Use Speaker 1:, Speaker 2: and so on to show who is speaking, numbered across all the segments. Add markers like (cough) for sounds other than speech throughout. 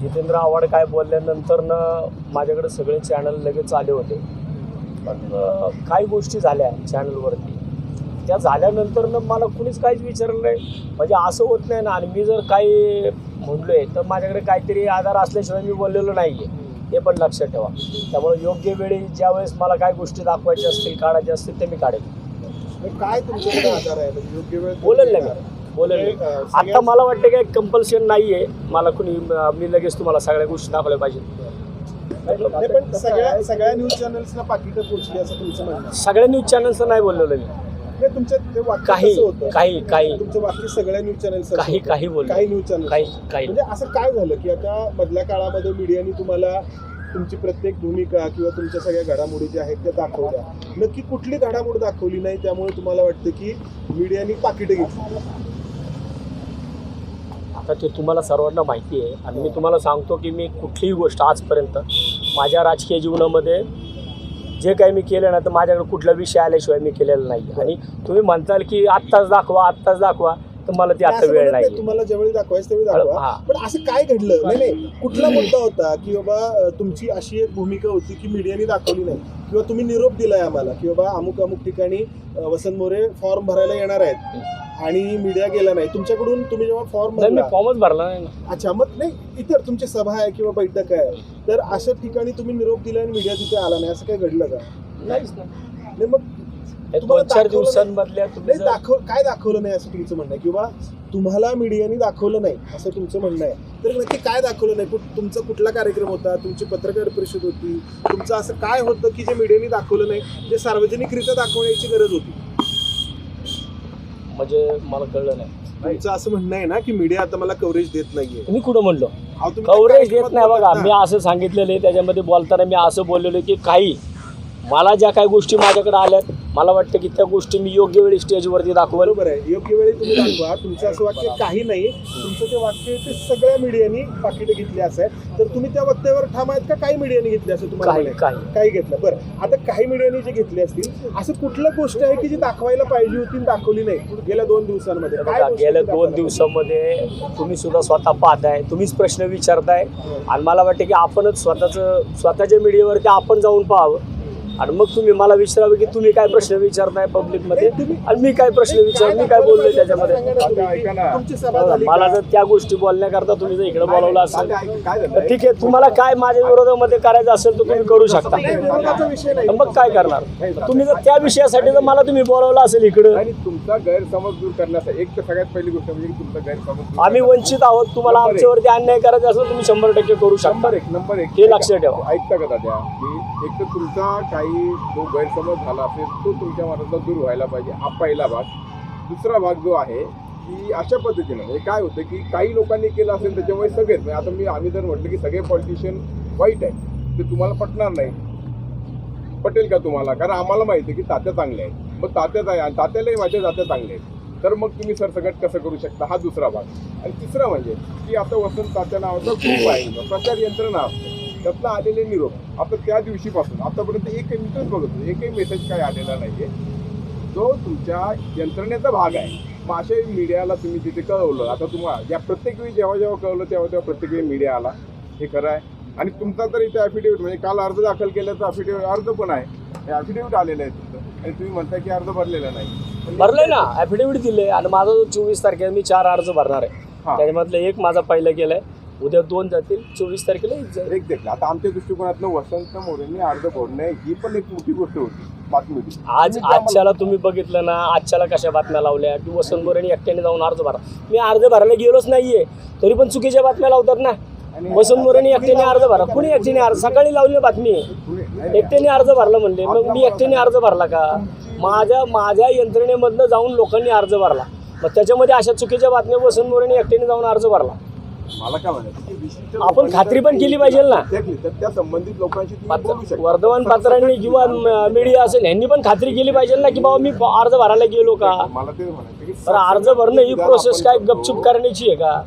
Speaker 1: जितेंद्र आव्हाड काय बोलल्यानंतर न माझ्याकडे सगळे चॅनल लगेच आले होते. पण काही गोष्टी झाल्या चॅनलवरती त्या झाल्यानंतर न मला कुणीच काहीच विचारलं नाही. म्हणजे असं होत नाही ना. आणि मी जर काही म्हणलोय तर माझ्याकडे काहीतरी आधार असल्याशिवाय मी बोललेलो नाही आहे हे पण लक्षात ठेवा. त्यामुळे योग्य वेळी ज्यावेळेस मला काय गोष्टी दाखवायच्या असतील काढायच्या असतील ते मी
Speaker 2: मग काय तुमच्याकडे आधार आहे? म्हणजे योग्य वेळ
Speaker 1: बोलेल ना मी. आता मला वाटतं काय कंपल्शन नाही आहे मला कुणी मी लगेच तुम्हाला सगळ्या गोष्टी दाखवल्या पाहिजे
Speaker 2: नाही पण सगळ्या सगळ्या न्यूज पाकिटं पोहोचली असं तुमचं म्हणणं आहे.
Speaker 1: सगळ्या न्यूज नाही बोललेलं मी.
Speaker 2: नाही ते वाक्य
Speaker 1: काही
Speaker 2: कसं होतं?
Speaker 1: काही काही
Speaker 2: तुमचं वाक्य सगळ्या न्यूज चॅनल्स
Speaker 1: काही काही बोललो.
Speaker 2: काही न्यूज चॅनल
Speaker 1: काही काही
Speaker 2: म्हणजे असं काय झालं की आता मधल्या काळामध्ये मीडियाने तुम्हाला तुमची प्रत्येक भूमिका किंवा तुमच्या सगळ्या घडामोडी ज्या आहेत त्या दाखवल्या. नक्की कुठली घडामोड दाखवली नाही त्यामुळे तुम्हाला वाटतं की मीडियाने पाकिटं घेतली?
Speaker 1: आता ते तुम्हाला सर्वांना माहिती आहे. आणि मी तुम्हाला सांगतो की मी कुठलीही गोष्ट आजपर्यंत माझ्या राजकीय जीवनामध्ये जे काही मी केलं ना तर माझ्याकडे कुठला विषय आल्याशिवाय मी केलेला नाही. आणि तुम्ही म्हणताल की आत्ताच दाखवा आत्ताच दाखवा तर मला ती आता वेळ
Speaker 2: म्हणत नाही, तुम्हाला ज्यावेळी दाखवायचं त्यावेळी
Speaker 1: हा.
Speaker 2: दाखवा पण असं काय घडलं? नाही नाही. कुठला मुद्दा होता की बाबा तुमची अशी एक भूमिका होती की मीडियाने दाखवली नाही? किंवा तुम्ही निरोप दिलाय आम्हाला की बाबा अमुक अमुक ठिकाणी वसंत मोरे फॉर्म भरायला येणार आहेत. आणि मीडिया गेला नाही. तुमच्याकडून तुम्ही जेव्हा फॉर्म
Speaker 1: नाही मी
Speaker 2: भरला
Speaker 1: फॉर्मच भरला नाही ना.
Speaker 2: अच्छा मग नाही इतर तुमची सभा आहे किंवा बैठक आहे. तर अशा ठिकाणी तुम्ही निरोप दिला आणि मीडिया तिथे आला नाही असं काय घडलं का?
Speaker 1: नाहीच ना.
Speaker 2: नाही मग तुम्हाला
Speaker 1: दोन चार
Speaker 2: दाखवलं
Speaker 1: दिवसांमधल्या तुम्ही
Speaker 2: नाही
Speaker 1: जर-
Speaker 2: दाखव काय दाखवलं नाही असं तुमचं म्हणणं आहे? किंवा तुम्हाला मीडियाने दाखवलं नाही असं तुमचं म्हणणं आहे? तर नक्की काय दाखवलं नाही? कुठ- तुमचा कुठला कार्यक्रम होता? तुमची पत्रकार परिषद होती? तुमचं असं काय होतं की जे मीडियाने दाखवलं नाही? जे सार्वजनिकरित्या दाखवण्याची गरज होती?
Speaker 1: म्हणजे मला कळलं नाही.
Speaker 2: तुमचं असं म्हणणं आहे ना की मीडिया आता मला कव्हरेज देत नाहीये.
Speaker 1: तुम्ही कुठं म्हणलो?
Speaker 2: अहो, तुम्ही त्या
Speaker 1: कव्हरेज देत नाही बघा. मी. असं सांगितलेलं आहे त्याच्यामध्ये बोलताना मी असं बोललेलो आहे की काही मला ज्या काही गोष्टी माझ्याकडे आल्यात मला वाटतं की त्या गोष्टी मी योग्य वेळी स्टेजवरती दाखवल.
Speaker 2: बरोबर आहे. योग्य वेळी तुम्ही दाखवा. तुमचं असं वाक्य काही नाही. तुमचं ते वाक्य ते सगळ्या मीडियानी पाकिटं घेतली असं आहे तर तुम्ही त्या वक्त्यावर ठाम आहेत का काही मीडियाने घेतली असं तुम्हाला
Speaker 1: काही
Speaker 2: म्हणायचं?
Speaker 1: काही.
Speaker 2: काही घेतलं. बरं. आता काही मीडियाने जे घेतले असतील असं कुठलं गोष्ट आहे की जी दाखवायला पाहिजे होती आणि दाखवली नाही? गेल्या दोन दिवसांमध्ये.
Speaker 1: हे
Speaker 2: काय
Speaker 1: बघा
Speaker 2: गोष्ट
Speaker 1: गेल्या
Speaker 2: होती
Speaker 1: दोन
Speaker 2: दाखवायला?
Speaker 1: दिवसामध्ये तुम्ही सुद्धा स्वतः पाहताय. तुम्हीच प्रश्न विचारताय. आणि मला वाटतं की आपणच स्वतःचं स्वतःच्या मीडियावरती आपण जाऊन पाहावं. आणि मग तुम्ही मला विचारावं की तुम्ही काय प्रश्न विचारताय पब्लिकमध्ये आणि मी काय प्रश्न विचार मी काय बोललोय त्याच्यामध्ये
Speaker 2: तुमची सभा झाली
Speaker 1: मला? जर त्या गोष्टी बोलण्याकरता तुम्ही जर इकडे बोलावलं असेल
Speaker 2: काय झालं?
Speaker 1: तर ठीक आहे तुम्हाला काय माझ्या विरोधामध्ये करायचं असेल तर तुम्ही करू शकता मग काय करणार तुम्ही जर त्या विषयासाठी जर मला तुम्ही बोलावलं असेल इकडं
Speaker 3: आणि तुमचा गैरसमज दूर करण्यासाठी एक तर सगळ्यात पहिली गोष्ट म्हणजे तुमचा गैरसमज
Speaker 1: आम्ही वंचित आहोत तुम्हाला आमच्यावरती अन्याय करायचा असेल तुम्ही शंभर टक्के करू शकता
Speaker 3: एक नंबर एक
Speaker 1: हे लक्षात ठेवा.
Speaker 3: ऐकता का दादा की एक तर तुमचा काही जो गैरसमज झाला असेल तो तुमच्या मनातला दूर व्हायला पाहिजे हा पहिला भाग. दुसरा भाग जो आहे की अशा पद्धतीनं म्हणजे काय होतं की काही लोकांनी केलं असेल त्याच्यामुळे सगळेच म्हणजे आता मी आम्ही जर म्हटलं की सगळे पॉलिटिशियन वाईट आहे ते तुम्हाला पटणार नाही. पटेल का तुम्हाला? कारण आम्हाला माहिती आहे की तात्या चांगल्या आहेत. मग तात्याच आहे आणि तात्यालाही माझ्या तात्या चांगले आहेत. तर मग तुम्ही सरसकट कसं करू शकता? हा दुसरा भाग. आणि तिसरा म्हणजे की आता वसंत तात्या नावाचा ग्रुप आहे प्रचार यंत्रणा असते. त्यातनं आलेले निरोप. आता त्या दिवशीपासून आतापर्यंत एक मिनिटच बघत होतो. एकही मेसेज काय आलेला नाहीये. जो तुमच्या यंत्रणेचा भाग आहे. मग अशा मीडियाला तुम्ही तिथे कळवलं. आता तुम्हाला या प्रत्येक वेळी जेव्हा जेव्हा कळवलं तेव्हा तेव्हा प्रत्येक वेळी मीडिया आला. हे खरं आहे. आणि तुमचा तर इथे ॲफिडेविट म्हणजे काल अर्ज दाखल केल्याचा ॲफिडेविट अर्ज पण आहे. हे ॲफिडेविट आलेलं आहे तुमचं आणि तुम्ही म्हणताय की अर्ज भरलेला नाही.
Speaker 1: भरलंय ना. ॲफिडेव्हिट दिले आणि माझा जो चोवीस तारखेला मी चार अर्ज भरणार आहे. त्याच्यामधलं एक माझा पहिला केलाय. उद्या दोन जातील चोवीस तारखेला एक जाईल.
Speaker 3: एक देखील आता आमच्या दृष्टिकोनातनं वसंत मोरेंनी अर्ज भरणे ही पण एक मोठी गोष्ट होती बातमी होती.
Speaker 1: आज आजच्याला तुम्ही बघितलं ना आजच्याला कशा बातम्या लावल्या? की वसंत मोरेने एकट्याने जाऊन अर्ज भरा. मी अर्ज भरायला गेलोच नाहीये तरी पण चुकीच्या बातम्या लावतात ना. वसंत मोरेने एकट्याने अर्ज भरा. कुणी एकट्याने अर्ज? सकाळी लावली बातमी. आहे. एकट्याने अर्ज भरला म्हणले. मग मी एकट्याने अर्ज भरला का? माझ्या माझ्या यंत्रणेमधनं जाऊन लोकांनी अर्ज भरला. मग त्याच्यामध्ये अशा चुकीच्या बातम्या वसंत मोरेने एकट्याने जाऊन अर्ज भरला.
Speaker 3: मला काय म्हणायचं?
Speaker 1: आपण खात्री पण केली पाहिजे ना.
Speaker 3: त्या संबंधित लोकांशी तुम्ही बोलू
Speaker 1: पात्र-
Speaker 3: शकता
Speaker 1: वर्तमानपत्रांनी किंवा मीडिया असेल यांनी पण खात्री केली पाहिजे ना की बाबा मी अर्ज भरायला गेलो का?
Speaker 3: मला ते म्हणायचं
Speaker 1: अर्ज भरणं ही प्रोसेस काय गपचूप करण्याची आहे का?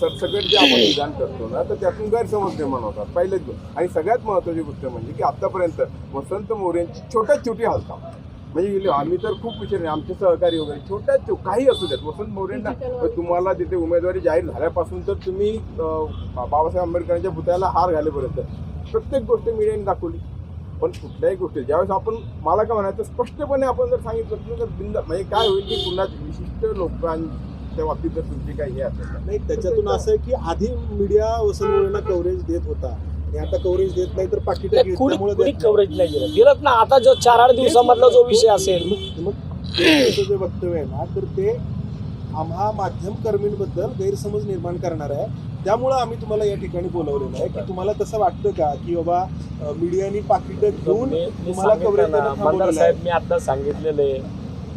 Speaker 3: सरसकट जे आपण विधान करतो ना तर त्यातून गैरसमज निर्माण होतात पहिलेच. आणि सगळ्यात महत्वाची गोष्ट म्हणजे की आतापर्यंत वसंत मोरेंची छोट्यात छोटी हालचाल. म्हणजे आम्ही तर खूप विचारले आमचे सहकारी वगैरे छोट्या छो- काही असू द्यात वसंत मोरेंना तुम्हाला तिथे उमेदवारी जाहीर झाल्यापासून तर तुम्ही बाबासाहेब आंबेडकरांच्या पुतळ्याला हार घालेपर्यंत प्रत्येक गोष्ट मीडियाने दाखवली. पण कुठल्याही गोष्टी ज्यावेळेस आपण मला काय म्हणायचं स्पष्टपणे आपण जर सांगितलं तर बिंद म्हणजे काय होईल की पुन्हा विशिष्ट लोकांच्या बाबतीत जर तुमची काही हे असेल
Speaker 2: नाही त्याच्यातून असं आहे की आधी मीडिया वसंत मोरेंना कव्हरेज देत होता. आणि आता कव्हरेज देत नाही तर पाकिट
Speaker 1: कुणी कुणी कव्हरेज नाही. दिलं दिलंच ना आता जो चार आठ दिवसामधला जो विषय असेल
Speaker 2: मग मग त्यांचं जे वक्तव्य आहे ना तर ते आम्हा माध्यम कर्मींबद्दल गैरसमज निर्माण करणार आहे. त्यामुळं आम्ही तुम्हाला या ठिकाणी बोलवलेलं आहे की तुम्हाला तसं वाटतं का की बाबा मीडियानी पाकिट घेऊन
Speaker 1: मी- मी
Speaker 2: तुम्हाला
Speaker 1: सांगितलं
Speaker 2: कव्हरेज
Speaker 1: ना,
Speaker 2: देणं आहे?
Speaker 1: साहेब मी आता सांगितलेलं आहे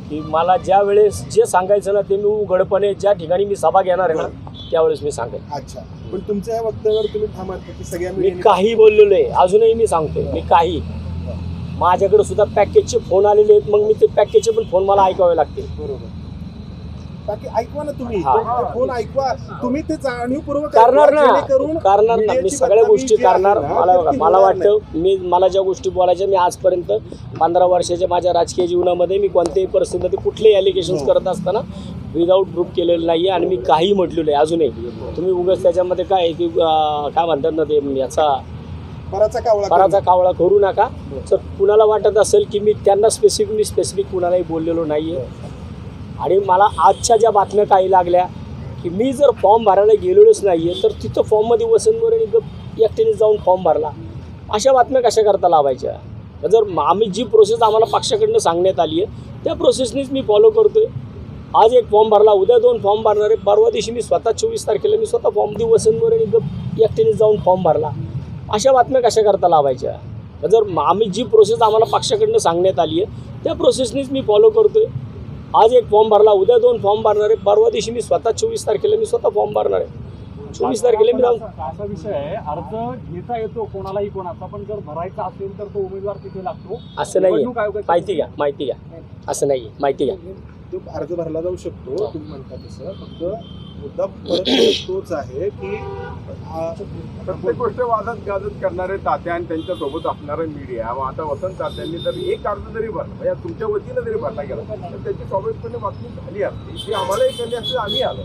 Speaker 1: की मला ज्या वेळेस जे सांगायचं ना ते मी उघडपणे ज्या ठिकाणी मी सभा घेणार आहे ना त्यावेळेस मी सांगेन
Speaker 2: अच्छा. पण तुमच्या या वक्तव्यावर तुम्ही थांबा की सगळ्या
Speaker 1: मी काही बोललेलो आहे अजूनही मी सांगतोय मी काही. माझ्याकडे सुद्धा पॅकेजचे फोन आलेले आहेत. मग मी ते पॅकेजचे पण फोन मला ऐकावे लागतील.
Speaker 2: बरोबर. बाकी ऐकवा ना तुम्ही.
Speaker 1: हा.
Speaker 2: तो फोन ऐकवा. तुम्ही ते जाणीवपूर्वक
Speaker 1: करणार ना.
Speaker 2: जेणेकरून
Speaker 1: करणार ना. मी
Speaker 2: मीडियाची
Speaker 1: सगळ्या
Speaker 2: बदनामी
Speaker 1: गोष्टी
Speaker 2: जी आहे
Speaker 1: करणार
Speaker 2: ना,
Speaker 1: मला
Speaker 2: तर
Speaker 1: बघा
Speaker 2: ती
Speaker 1: मला
Speaker 2: होणार नाही.
Speaker 1: वाटतं मी मला ज्या गोष्टी बोलायच्या मी आजपर्यंत पंधरा वर्षाच्या माझ्या राजकीय जीवनामध्ये मी कोणत्याही परिस्थितीमध्ये कुठलेही ॲलिगेशन्स
Speaker 2: हो.
Speaker 1: करत असताना विदाऊट प्रूफ केलेलं नाही आणि मी काही म्हटलेलं आहे अजूनही. तुम्ही उगाच त्याच्यामध्ये काय आहे की काय म्हणतात ना ते याचा
Speaker 2: पराचा कावळा
Speaker 1: पराचा कावळा करू नका. जर कुणाला वाटत असेल की मी त्यांना स्पेसिफिक मी स्पेसिफिक कुणालाही बोललेलो नाही आहे आणि मला आजच्या ज्या बातम्या काही लागल्या की मी जर फॉर्म भरायला गेलेलोच नाही आहे तर तिथं फॉर्ममध्ये वसंत मोरेने गप एकट्याने जाऊन फॉर्म भरला. अशा बातम्या कशा करता लावायच्या? तर जर आम्ही जी प्रोसेस आम्हाला पक्षाकडनं सांगण्यात आली आहे त्या प्रोसेसनीच मी फॉलो करतोय. आज एक फॉर्म भरला उद्या दोन फॉर्म भरणार आहे. परवा दिवशी मी स्वतः चोवीस तारखेला मी स्वतः फॉर्म देऊ वसंत मोरेने गप एकट्याने जाऊन फॉर्म भरला. अशा बातम्या कशा करता लावायच्या? जर आम्ही जी प्रोसेस आम्हाला पक्षाकडनं सांगण्यात आली आहे त्या प्रोसेसनीच मी फॉलो करतोय. आज एक फॉर्म भरला उद्या दोन फॉर्म भरणार आहे. परवा दिवशी मी स्वतः चोवीस तारखेला मी स्वतः फॉर्म भरणार आहे. चोवीस तारखेला मी जाऊन
Speaker 4: असा विषय आहे. अर्ज घेता येतो कोणालाही कोणाचा पण जर भरायचा असेल तर तो उमेदवार तिथे लागतो.
Speaker 1: असं नाही माहिती घ्या माहिती घ्या. असं नाही माहिती घ्या.
Speaker 2: तो अर्ज भरला जाऊ शकतो तुम्ही म्हणता तसं. फक्त मुद्दा परत (coughs) तोच आहे की
Speaker 3: प्रत्येक गोष्ट वादत गाजत करणारे तात्या आणि त्यांच्यासोबत असणारे मीडिया मग आता वसंत तात्यांनी जर एक अर्ज जरी भरला म्हणजे तुमच्या वतीनं जरी भरला गेला तर त्याची स्वाभाविकपणे बातमी झाली असती. ती आम्हालाही कळली असते आम्ही आलो.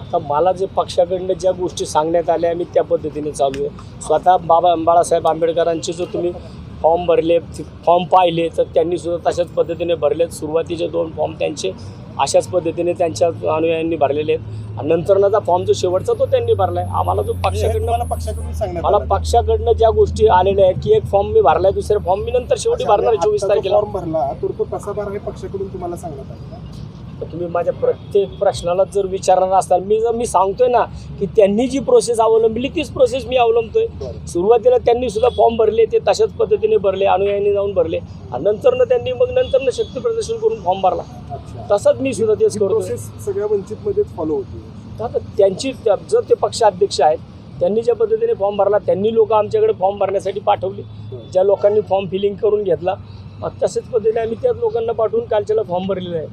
Speaker 1: आता मला जे पक्षाकडनं ज्या गोष्टी सांगण्यात आल्या मी त्या पद्धतीने चालू आहे. स्वतः बाबा बाळासाहेब आंबेडकरांचे जो तुम्ही फॉर्म भरले फॉर्म पाहिले तर त्यांनी सुद्धा तशाच पद्धतीने भरलेत. सुरुवातीचे दोन फॉर्म त्यांचे अशाच पद्धतीने त्यांच्या अनुयायांनी भरलेले आहेत. आणि नंतरचा फॉर्म जो शेवटचा तो त्यांनी भरला आहे आम्हाला जो पक्षाकडनं
Speaker 2: तुम्हाला पक्षाकडून
Speaker 1: मला. पक्षाकडनं ज्या गोष्टी आलेल्या आहेत की एक फॉर्म मी भरलाय दुसरे फॉर्म मी नंतर शेवटी भरणार आहे चोवीस तारखेला?
Speaker 2: फॉर्म भरला तर तो कसा भरा हे पक्षाकडून तुम्हाला सांगण्यात आलं
Speaker 1: तुम्ही माझ्या प्रत्येक प्रश्नाला जर विचारणार असाल मी जर मी सांगतोय ना की त्यांनी जी प्रोसेस अवलंबली तीच प्रोसेस मी अवलंबतोय. सुरुवातीला त्यांनी सुद्धा फॉर्म भरले ते तशाच पद्धतीने भरले अनुयायांनी जाऊन भरले. आणि नंतरनं त्यांनी मग नंतरनं शक्ती प्रदर्शन करून फॉर्म भरला. तसाच मी सुद्धा तेच
Speaker 2: प्रोसेस सगळ्या वंचित मध्येच फॉलो होती.
Speaker 1: तर आता त्यांची जर ते पक्षाध्यक्ष आहेत त्यांनी ज्या पद्धतीने फॉर्म भरला त्यांनी लोक आमच्याकडे फॉर्म भरण्यासाठी पाठवली. ज्या लोकांनी फॉर्म फिलिंग करून घेतला मग तशाच पद्धतीने आम्ही त्याच लोकांना पाठवून कालच्याला फॉर्म भरलेला आहे.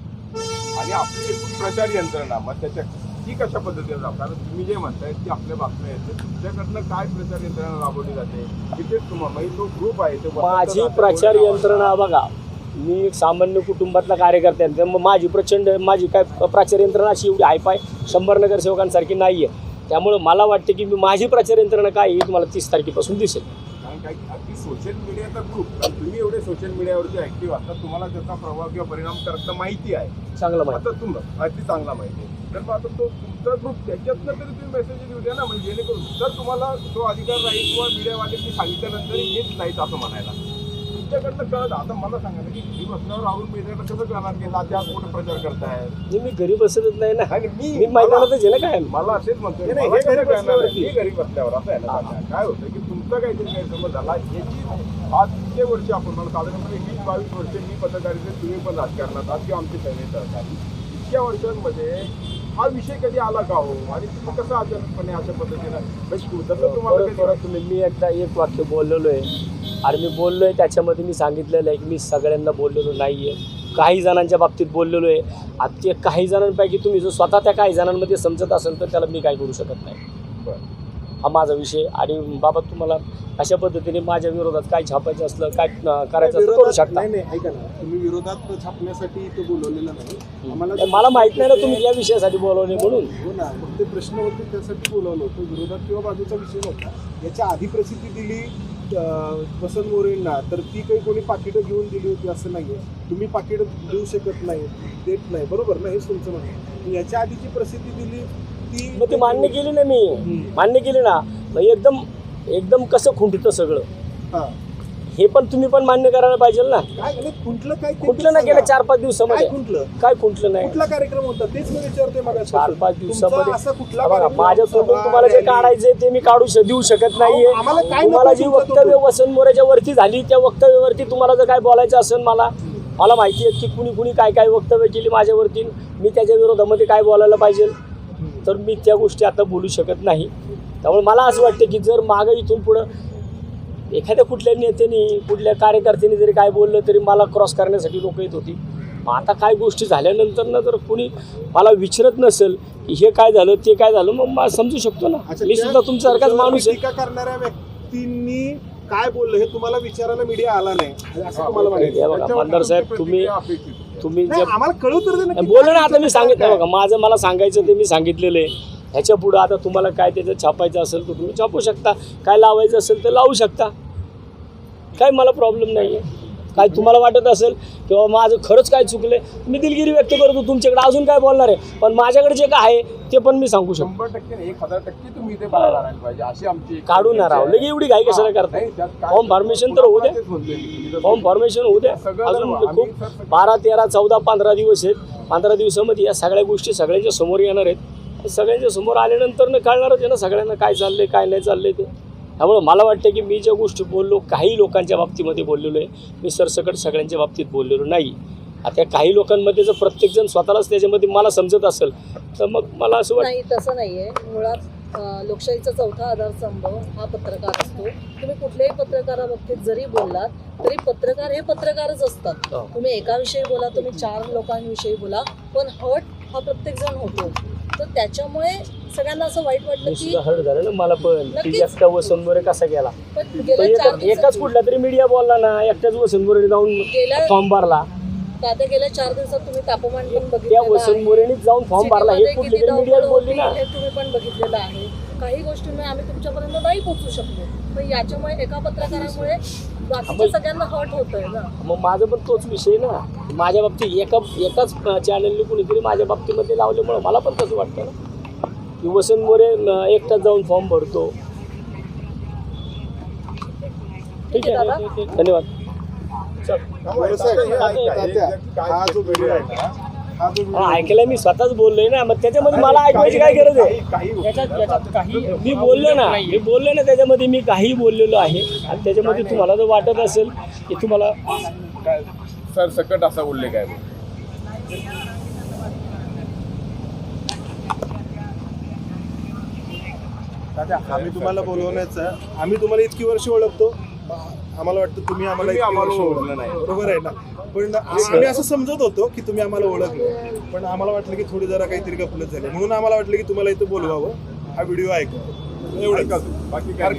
Speaker 3: आणि आपली प्रचार यंत्रणा मग त्याच्या ती कशा पद्धतीने कारण तुम्ही जे म्हणताय की आपल्या बातम्या आहेत तुमच्याकडनं काय प्रचार यंत्रणा राबवली जाते? तिथेच तुम्हाला म्हणजे तो ग्रुप आहे तो
Speaker 1: माझी प्रचार यंत्रणा बघा मी एक सामान्य कुटुंबातला कार्यकर्ता आहे त्यामुळे माझी प्रचंड माझी काय प्रचार यंत्रणा अशी एवढी हायफाय शंभर नगरसेवकांसारखी नाही आहे त्यामुळे मला वाटतं की मी माझी प्रचार यंत्रणा काय हे तुम्हाला तीस तारखेपासून दिसेल.
Speaker 3: कारण काय की अगदी सोशल मीडियाचा ग्रुप तुम्ही एवढे सोशल मीडियावरती ऍक्टिव्ह असतात तुम्हाला त्याचा प्रभाव किंवा परिणाम करता माहिती आहे.
Speaker 1: चांगलं माहिती.
Speaker 3: आता तुम्हाला अगदी चांगला माहिती आहे. तर मग आता तो तुमचा ग्रुप त्याच्यातनं तरी तुम्ही मेसेज देऊ द्या ना म्हणजे जेणेकरून जर तुम्हाला तो अधिकार राहील किंवा मीडियावाल्यांनी सांगितल्यानंतर येत नाहीत असं म्हणायला. तुमच्याकडनं कळत आता मला सांगा की घरी बसल्यावर राहुल मीडियाला कसं कळणार की कुठे प्रचार करताय?
Speaker 1: मी घरी बसतच नाही ना.
Speaker 3: आणि मी
Speaker 1: मी मैदानातच आहे ना काय
Speaker 3: मला असेच म्हणतोय
Speaker 2: नाही, नाही,
Speaker 3: मला
Speaker 2: हे घरी
Speaker 3: कसं कळणार आहे?
Speaker 2: बसल्यावरती.
Speaker 3: मी घरी बसल्यावर असं आहे ना तात्या. काय होतं की तुमचा काहीतरी गैरसमज झाला याची आज इतके वर्ष आपण मला साधारणपणे वीस बावीस वर्ष मी पत्रकारितेत तुम्ही पण राजकारणात आहात किंवा आमचे सैनिक सहकारी इतक्या वर्षांमध्ये हा विषय कधी आला का हो? आणि तुम्ही कसं अचानकपणे अशा पद्धतीनं जसं तुम्हाला
Speaker 1: तुम्ही मी एकदा एक वाक्य बोललेलो आहे आणि मी बोललो आहे त्याच्यामध्ये मी सांगितलेलं आहे की मी सगळ्यांना बोललेलो नाही आहे काही जणांच्या बाबतीत बोललेलो आहे आता ते काही जणांपैकी तुम्ही जर स्वतः त्या काही जणांमध्ये समजत असेल तर त्याला मी काय करू शकत नाही.
Speaker 3: बरं.
Speaker 1: हा माझा विषय. आणि बाबा तुम्हाला अशा पद्धतीने माझ्या विरोधात काय छापायचं असलं काय करायचं असलं करू शकता.
Speaker 2: नाही नाही ऐका ना. तुम्ही विरोधात छापण्यासाठी इथं बोलवलेलं नाही. आम्हाला
Speaker 1: मला माहीत नाही ना तुम्ही या विषयासाठी बोलवले म्हणून.
Speaker 2: हो ना मग ते प्रश्न होते त्यासाठी बोलावलं होतं. विरोधात किंवा बाजूचा विषय नव्हता. याच्या आधी प्रसिद्धी दिली वसंत मोरेंना तर ती काही कोणी पाकिटं घेऊन दिली होती असं नाहीये. तुम्ही पाकिटं देऊ शकत नाही देत नाही. बरोबर ना हेच तुमचं म्हणणं आहे. याच्या आधीची प्रसिद्धी दिली ती
Speaker 1: मग ते मान्य केली ना मी. मान्य केली ना. मग एकदम एकदम कसं खुंटितं सगळं.
Speaker 2: हा.
Speaker 1: पण तुम्ही पण मान्य करायला पाहिजे ना.
Speaker 2: खुंटलं काय
Speaker 1: खुंटलं नाही. गेलं चार पाच दिवसामध्ये. काय खुंटलं? नाही?
Speaker 2: कुठला कार्यक्रम होता? तेच मी विचारतोय
Speaker 1: चार पाच दिवसामध्ये. माझ्या
Speaker 2: सभा,
Speaker 1: तुम्हाला जे
Speaker 2: रॅली?
Speaker 1: काढायचे ते मी काढू देऊ शकत नाहीये. तुम्हाला जी वक्तव्य? वसंत मोऱ्याच्या वरती झाली त्या वक्तव्यावरती तुम्हाला जर काय बोलायचं असेल मला मला माहिती आहे की कुणी कुणी काय काय वक्तव्य केली माझ्यावरती. मी त्याच्या विरोधामध्ये काय बोलायला पाहिजे तर मी त्या गोष्टी आता बोलू शकत नाही. त्यामुळे मला असं वाटतं की जर मागं इथून पुढं एखाद्या कुठल्या नेत्याने कुठल्या कार्यकर्त्याने जरी काय बोललं तरी मला क्रॉस करण्यासाठी लोक येत होती. मग आता काय गोष्टी झाल्यानंतर ना जर कुणी मला विचारत नसेल की हे काय झालं ते काय झालं मग मला समजू शकतो ना. मी सुद्धा तुमच्यासारखाच माणूस आहे.
Speaker 2: टीका करणाऱ्या व्यक्तींनी काय बोललं हे तुम्हाला विचारायला मीडिया आला नाही. असं तुम्हाला म्हणायचं
Speaker 1: हे बघा मंदार साहेब तुम्ही. तुम्ही जे
Speaker 2: आम्हाला कळू तर
Speaker 1: बोल ना आता मी सांगितलं? बघा माझं मला सांगायचं ते मी सांगितलेलं आहे. ह्याच्या पुढं आता तुम्हाला काय त्याचं छापायचं असेल तर तुम्ही छापू शकता. काय लावायचं असेल तर लावू शकता. काय मला प्रॉब्लेम नाही आहे काय तुम्हाला वाटत असेल किंवा माझं खरंच काय चुकलं मी दिलगिरी व्यक्त करतो तुमच्याकडे अजून काय बोलणार आहे? पण माझ्याकडे जे काय आहे ते पण मी सांगू शकतो.
Speaker 3: शंभर टक्के नाही, एक हजार टक्के तुम्ही इथे बाहेर आणायला पाहिजे अशी आमची
Speaker 1: काढून ना राव. लगे एवढी घाई कशाला करता?
Speaker 3: नाही, त्यात काय-
Speaker 1: फॉर्म फॉर्मेशन तर होऊ द्या.
Speaker 3: तेच म्हणतोय मी. तुम्ही जर-
Speaker 1: फॉर्म फॉर्मेशन होऊ द्या.
Speaker 3: सगळं
Speaker 1: अजून
Speaker 3: आम्ही
Speaker 1: खूप
Speaker 3: सर-
Speaker 1: बारा तेरा चौदा पंधरा दिवस आहेत. पंधरा दिवसामध्ये या सगळ्या गोष्टी सगळ्यांच्या समोर येणार आहेत. सगळ्यांच्या समोर आल्यानंतर न कळणारच आहे ना सगळ्यांना काय चाललंय काय नाही चाललंय ते. त्यामुळे मला वाटतं की मी ज्या गोष्टी बोललो काही लोकांच्या बाबतीमध्ये बोललेलो आहे मी सरसकट सगळ्यांच्या बाबतीत बोललेलो नाही. आता काही लोकांमध्ये जर प्रत्येकजण स्वतःलाच त्याच्यामध्ये मला समजत असेल तर मग मला असं वाटतं
Speaker 5: नाही तसं नाहीये. मुळात अं, लोकशाहीचा चौथा आधारस्तंभ हा पत्रकार असतो. तुम्ही कुठल्याही पत्रकाराबाबतीत जरी बोललात तरी पत्रकार हे पत्रकारच असतात.
Speaker 1: हो.
Speaker 5: तुम्ही एकाविषयी बोला तुम्ही चार लोकांविषयी बोला पण हट हा प्रत्येक जण होतो. तर त्याच्यामुळे सगळ्यांना असं वाईट वाटलं की
Speaker 1: हर्ट झालं ना मला पण. की
Speaker 5: नक्कीच.
Speaker 1: एकटा कसा गेला?
Speaker 5: पण
Speaker 1: तो
Speaker 5: गेल्या चार
Speaker 1: एका- एकाच
Speaker 5: दिवसात
Speaker 1: कुठला तरी मीडिया बोलला ना एकट्याच वसंतमोरे जाऊन
Speaker 5: गेल्या
Speaker 1: फॉर्म भरला.
Speaker 5: आता गेल्या चार दिवसात तुम्ही तापमान पण
Speaker 1: त्या
Speaker 5: बघितलेलं आहे.
Speaker 1: जाऊन फॉर्म भरला. हे
Speaker 5: सिटीमध्ये
Speaker 1: कुठली
Speaker 5: किती
Speaker 1: तरी मीडियात
Speaker 5: धावपळ
Speaker 1: बोलली
Speaker 5: होती
Speaker 1: ना.
Speaker 5: हे तुम्ही पण बघितलेलं आहे. काही गोष्टींमुळे आम्ही तुमच्यापर्यंत नाही पोहोचू शकलो. पण याच्यामुळे एका पत्रकारामुळे बाकीच्या सगळ्यांना हर्ट होतंय ना.
Speaker 1: मग माझं पण तोच विषय ना. माझ्या बाबतीत एका एकाच चॅनलने कुणीतरी माझ्या बाबतीमध्ये लावल्यामुळं मला पण तसं वाटतं ना. की वसंत मोरे एकटाच जाऊन फॉर्म भरतो. ठीक आहे.
Speaker 5: दादा.
Speaker 1: धन्यवाद. चल.
Speaker 2: हा जो व्हिडिओ आहे ना
Speaker 1: ऐकलंय मी स्वतःच बोललोय ना मग त्याच्यामध्ये मला ऐकवायची काय गरज आहे?
Speaker 3: काही
Speaker 1: मी बोललो ना मी बोललो ना त्याच्यामध्ये मी काही बोललेलो आहे. आणि त्याच्यामध्ये तुम्हाला जर वाटत असेल की तुम्हाला
Speaker 3: काय सरसकट असा उल्लेख आहे
Speaker 2: आम्ही तुम्हाला बोलवण्याचा आम्ही तुम्हाला इतकी वर्ष ओळखतो. आम्हाला वाटतं तुम्ही आम्हाला इतकी वर्ष
Speaker 3: ओळखलं नाही.
Speaker 2: बरोबर आहे ना? पण आम्ही असं समजत होतो की तुम्ही आम्हाला ओळखलं. पण आम्हाला वाटलं की थोडी जरा काहीतरी गपलत झाले. म्हणून आम्हाला वाटलं की तुम्हाला इथं बोलवावं. हा व्हिडिओ ऐकवा एवढं
Speaker 3: ऐका तू. बाकी काय?